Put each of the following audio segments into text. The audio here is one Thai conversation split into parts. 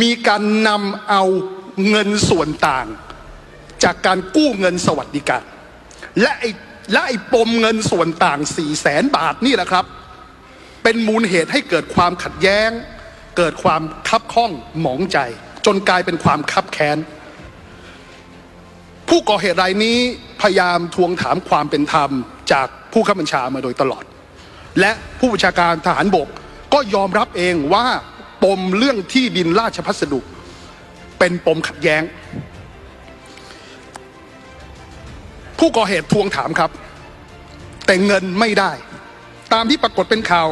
มีการนำเอาเงินส่วนต่าง จากการกู้เงินสวัสดิการ และไอ้และไอ้ปมเงินส่วนต่าง4ี่แสนบาทนี่แหละครับ เป็นมูลเหตุให้เกิดความขัดแย้ง เกิดความคับข้องหมองใจ จนกลายเป็นความคับแค้น ผู้ก่อเหตุรายนี้พยายามทวงถามความเป็นธรรมจากผู้ข้าบัญชามาโดยตลอด และผู้บัญชาการทหารบกก็ยอมรับเองว่า ปมเรื่องที่ดินราชพัสดุ เป็นปมขัดแย้ง ผู้ก่อเหตุทวงถามครับ แต่เงินไม่ได้ ตามที่ปรากฏเป็นข่าว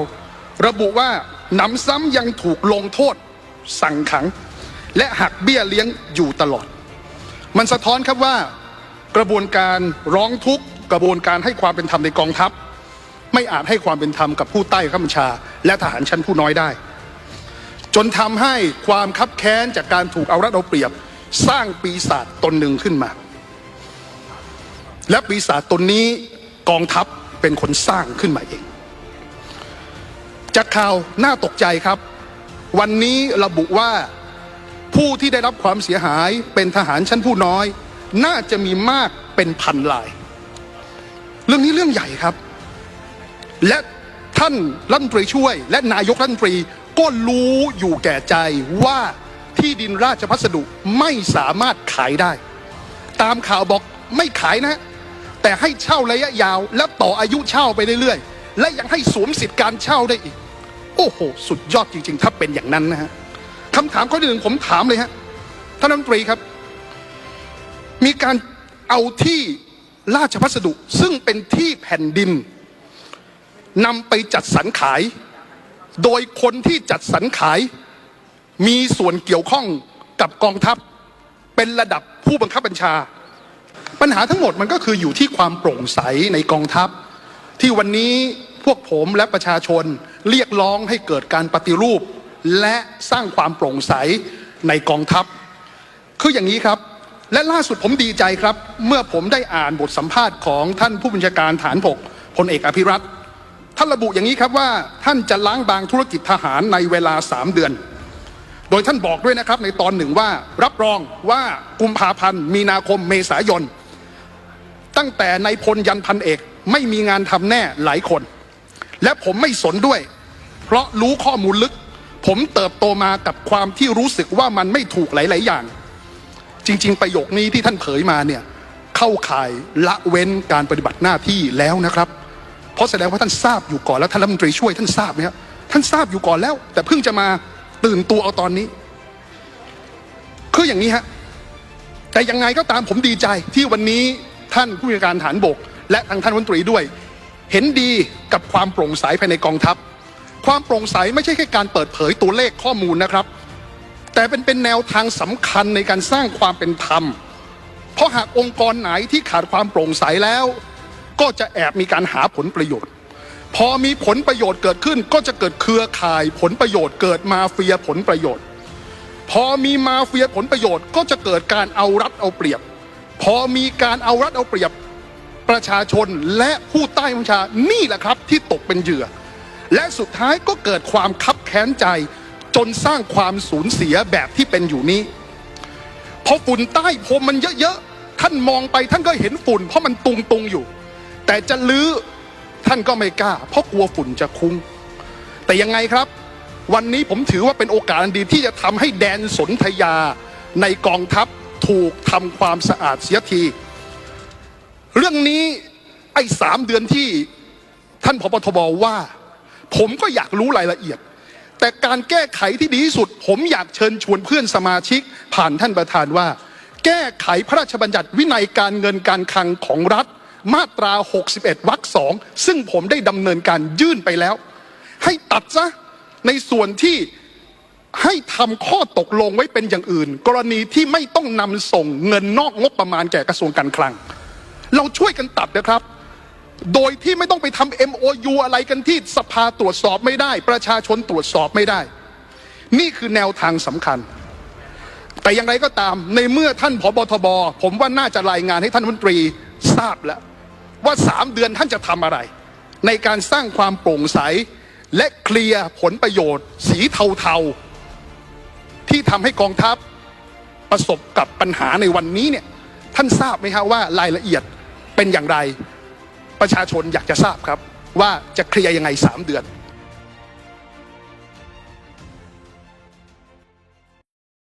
ระบุว่าหนำซ้ำยังถูกลงโทษ สั่งขัง และหักเบี้ยเลี้ยงอยู่ตลอด มันสะท้อนครับว่ากระบวนการร้องทุกข์กระบวนการให้ความเป็นธรรมในกองทัพ ไม่อาจให้ความเป็นธรรมกับผู้ใต้ข้าบัญชา และทหารชั้นผู้น้อยได้ จนทำให้ความคับแค้นจากการถูกเอารัดเอาเปรียบ สร้างปีศาจตนหนึ่งขึ้นมา และปีศาจตนนี้กองทัพเป็นคนสร้างขึ้นมาเอง จากข่าวน่าตกใจครับ วันนี้ระบุว่าผู้ที่ได้รับความเสียหายเป็นทหารชั้นผู้น้อย น่าจะมีมากเป็นพันลาย เรื่องนี้เรื่องใหญ่ครับ และท่านรัฐมนตรีช่วย และนายกรัฐมนตรี ก็รู้อยู่แก่ใจว่าที่ดินราชพัสดุไม่สามารถขายได้ ตามข่าวบอกไม่ขายนะ แต่ให้เช่าระยะยาว แล้วต่ออายุเช่าไปเรื่อยๆ และยังให้สวมสิทธิ์การเช่าได้อีก โอ้โห สุดยอดจริง ๆ ถ้าเป็นอย่างนั้นนะฮะคำถามข้อที่หนึ่งผมถามเลยฮะท่านรัฐมนตรีครับ มีการเอาที่ราชพัสดุซึ่งเป็นที่แผ่นดินนำไปจัดสรรขาย โดยคนที่จัดสรรขายมีส่วนเกี่ยวข้องกับกองทัพเป็นระดับผู้บังคับบัญชา ปัญหาทั้งหมดมันก็คืออยู่ที่ความโปร่งใสในกองทัพ ที่วันนี้พวกผมและประชาชนเรียกร้องให้เกิดการปฏิรูป และสร้างความโปร่งใสในกองทัพ คืออย่างนี้ครับ และล่าสุดผมดีใจครับ เมื่อผมได้อ่านบทสัมภาษณ์ของท่านผู้บัญชาการฐานบกพลเอกอภิรัตน์ ท่านระบุอย่างนี้ครับว่าท่านจะล้างบางธุรกิจทหารในเวลา 3 เดือน โดยท่านบอกด้วยนะครับในตอนหนึ่งว่ารับรองว่ากุมภาพันธ์มีนาคมเมษายน ตั้งแต่ในพลยันพันเอกไม่มีงานทำแน่หลายคน และผมไม่สนด้วย เพราะรู้ข้อมูลลึก ผมเติบโตมากับความที่รู้สึกว่ามันไม่ถูกหลาย ๆ อย่าง จริง ๆ ประโยคนี้ที่ท่านเผยมาเนี่ยเข้าข่ายละเว้นการปฏิบัติหน้าที่แล้วนะครับ ราะแสดงว่าท่านทราบอยู่ก่อนแล้วท่านรัฐมนตรีช่วยท่านทราบไหมครับท่านทราบอยู่ก่อนแล้ว แต่เพิ่งจะมาตื่นตัวเอาตอนนี้ คืออย่างนี้ฮะแต่ยังไงก็ตามผมดีใจที่วันนี้ท่านผู้บัญชาการฐานบก และทางท่านรัฐมนตรีด้วย เห็นดีกับความโปร่งใสภายในกองทัพ ความโปร่งใสไม่ใช่แค่การเปิดเผยตัวเลขข้อมูลนะครับ แต่เป็นเป็นแนวทางสำคัญในการสร้างความเป็นธรรม เพราะหากองค์กรไหนที่ขาดความโปร่งใสแล้ว ก็จะแอบมีการหาผลประโยชน์ พอมีผลประโยชน์เกิดขึ้น ก็จะเกิดเครือข่ายผลประโยชน์ เกิดมาเฟียผลประโยชน์ พอมีมาเฟียผลประโยชน์ ก็จะเกิดการเอารัดเอาเปรียบ พอมีการเอารัดเอาเปรียบประชาชนและผู้ใต้บัญชานี่แหละครับที่ตกเป็นเหยื่อ และสุดท้ายก็เกิดความคับแค้นใจ จนสร้างความสูญเสียแบบที่เป็นอยู่นี้พอฝุ่นใต้พรมมันเยอะๆท่านมองไปท่านก็เห็นฝุ่น เพราะมันตุงตุงๆอยู่ แต่จะลื้อท่านก็ไม่กล้า เพราะกลัวฝุ่นจะคุ้ง แต่ยังไงครับ วันนี้ผมถือว่าเป็นโอกาสอันดีที่จะทำให้แดนสนธยาในกองทัพถูกทำความสะอาดเสียที เรื่องนี้ไอ้สามเดือนที่ท่านพบทบว่า ผมก็อยากรู้รายละเอียด แต่การแก้ไขที่ดีที่สุด ผมอยากเชิญชวนเพื่อนสมาชิก ผ่านท่านประธานว่า แก้ไขพระราชบัญญัติวินัยการเงินการคลังของรัฐ มาตรา 61วรรคสองซึ่งผมได้ดำเนินการยื่นไปแล้ว ให้ตัดซะในส่วนที่ให้ทำข้อตกลงไว้เป็นอย่างอื่น กรณีที่ไม่ต้องนำส่งเงินนอกงบประมาณแก่กระทรวงการคลัง เราช่วยกันตัดนะครับ โดยที่ไม่ต้องไปทำ MOU อะไรกันที่สภาตรวจสอบไม่ได้ ประชาชนตรวจสอบไม่ได้ นี่คือแนวทางสำคัญ แต่อย่างไรก็ตามในเมื่อท่านผบทบ ผมว่าน่าจะรายงานให้ท่านรัฐมนตรีทราบแล้ว ว่าสามเดือนท่านจะทำอะไร ในการสร้างความโปร่งใส และเคลียร์ผลประโยชน์ สีเทาๆ ที่ทำให้กองทัพประสบกับปัญหาในวันนี้เนี่ยท่านทราบไหมครับว่ารายละเอียดเป็นอย่างไร ประชาชนอยากจะทราบครับ ว่าจะเคลียร์ยังไงสามเดือน